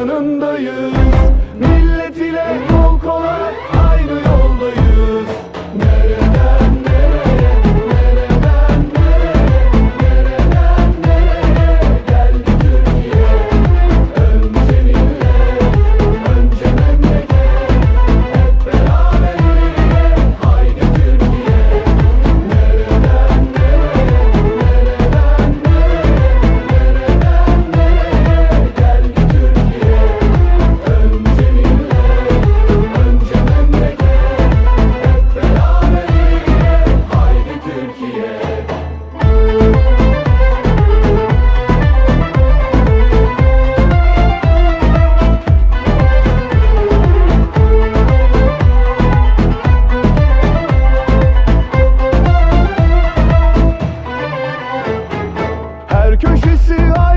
yanındayım köşesi var